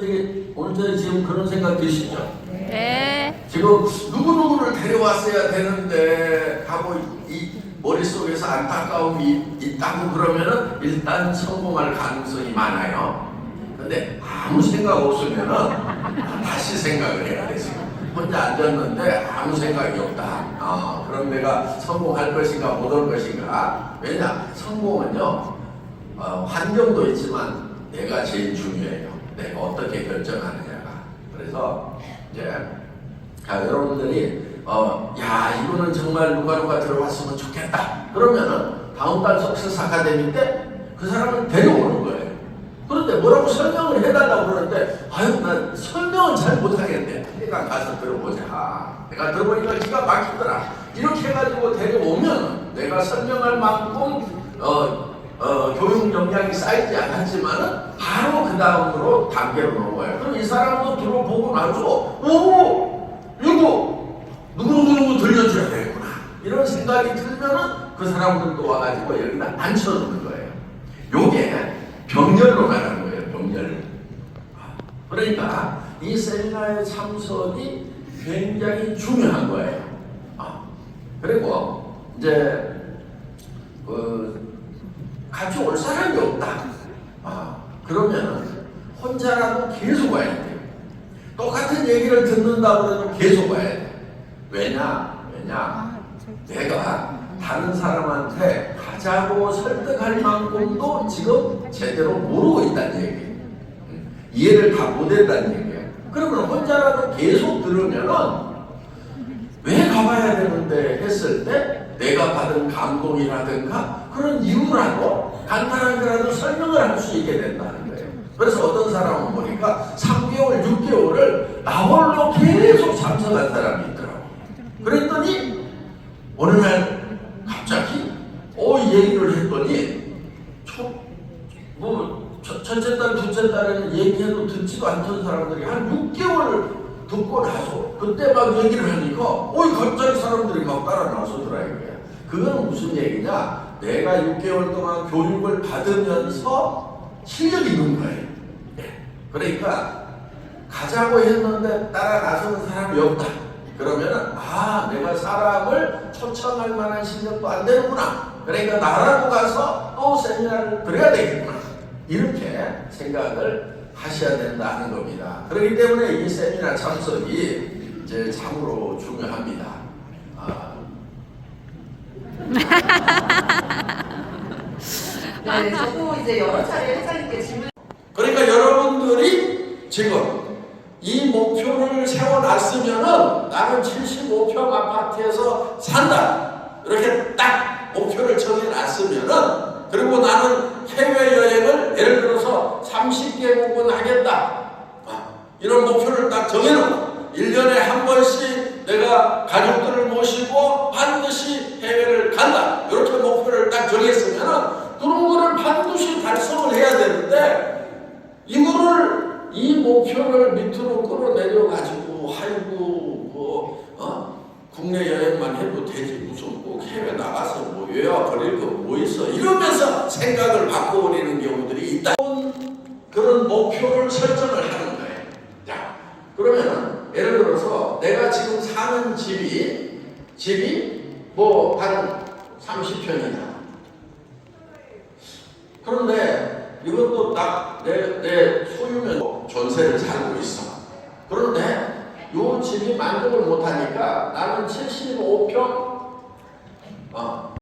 저녁에 오늘 저녁에 지금 그런 생각 드시죠? 네. 지금 누구누구를 데려왔어야 되는데 하고 이 머릿속에서 안타까움이 있다고 그러면은 일단 성공할 가능성이 많아요. 근데 아무 생각 없으면은 다시 생각을 해야 돼 지금. 혼자 앉았는데 아무 생각이 없다. 아, 그럼 내가 성공할 것인가 못 할 것인가? 왜냐? 성공은요, 어, 환경도 있지만 내가 제일 중요해요. 내가 어떻게 결정하느냐가. 그래서 이제 자, 여러분들이 어, 야 이거는 정말 누가 누가 들어왔으면 좋겠다. 그러면은 다음 달 석세스 아카데미 때 그 사람을 데려오는 거예요. 그런데 뭐라고 설명을 해달라고 그러는데 아유 나 설명은 잘 못하겠네. 내가 가서 들어보자. 내가 들어보니까 기가 막히더라. 이렇게 해가지고 데려오면 내가 설명할 만큼 어, 어, 교육 역량이 쌓이지 않았지만은 바로 그 다음으로 단계로 넘어가요. 그럼 이 사람도 들어보고 나서 오 이거 누구누구누구 들려줘야 되겠구나 이런 생각이 들면은 그 사람들도 와가지고 여기다 앉혀주는 거예요. 요게 병렬로 나가는 거예요. 병렬. 그러니까 이 세미나에 참석이 굉장히 중요한 거예요. 아, 그리고 이제 그 같이 올 사람이 없다. 아, 그러면 혼자라도 계속 와야 돼요. 똑같은 얘기를 듣는다 그러면 계속 와야 돼. 왜냐? 왜냐? 내가 다른 사람한테 가자고 설득할 만큼도 지금 제대로 모르고 있다는 얘기예요. 음, 이해를 다 못했다는 얘기예요. 그러면 혼자라도 계속 들으면은 왜 가봐야 되는데 했을 때 내가 받은 감동이라든가 그런 이유라도 간단한 거라도 설명을 할 수 있게 된다는 거예요. 그래서 어떤 사람은 보니까 3개월, 6개월을 나 홀로 계속 참석한 사람이 있더라고. 그랬더니 어느 날 갑자기 어이 얘기를 했더니 초, 뭐 첫- 첫째 달, 둘째 달에는 얘기해도 듣지도 않던 사람들이 한 6개월 듣고 나서 그때 막 얘기를 하니까 어이 갑자기 사람들이 막 따라 나서더라 이거야. 그건 무슨 얘기냐? 내가 6개월 동안 교육을 받으면서 실력이 는 거예요. 예. 그러니까 가자고 했는데 따라 나서는 사람이 없다. 그러면은 아 내가 사람을 초청할 만한 실력도 안 되는구나. 그러니까 나라고 가서 또 세미나를 들어야 되겠구나. 이렇게 생각을 하셔야 된다는 겁니다. 그렇기 때문에 이 세미나 참석이 이제 참으로 중요합니다. 아, 네, 저도 이제 여러 차례 회장님께 질문 그러니까 여러분들이 지금 이 목표를 세워놨으면은 나는 75평 아파트에서 산다. 이렇게 딱 목표를 정해놨으면은 그리고 나는 해외여행을 예를 들어서 30개국은 하겠다. 아, 이런 목표를 딱 정해놓고 1년에 한 번씩 내가 가족들을 모시고 반드시 해외를 간다. 이렇게 목표를 딱 정했으면은 그런 거를 반드시 달성을 해야 되는데 이거를 이 목표를 밑으로 끌어내려 가지고 아이고 뭐 어? 국내 여행만 해도 되지 무슨 꼭 해외 나가서 뭐 외화 버릴 거 뭐 있어 이러면서 생각을 바꿔버리는 경우들이 있다. 그런 목표를 설정을 하는 거예요. 자 그러면 예를 들어서 내가 지금 사는 집이 집이 뭐 한 30평이다. 그런데 이것도 딱 내 내 소유면 전세를 살고 있어. 그런데 요 집이 만족을 못하니까 나는 75평 어,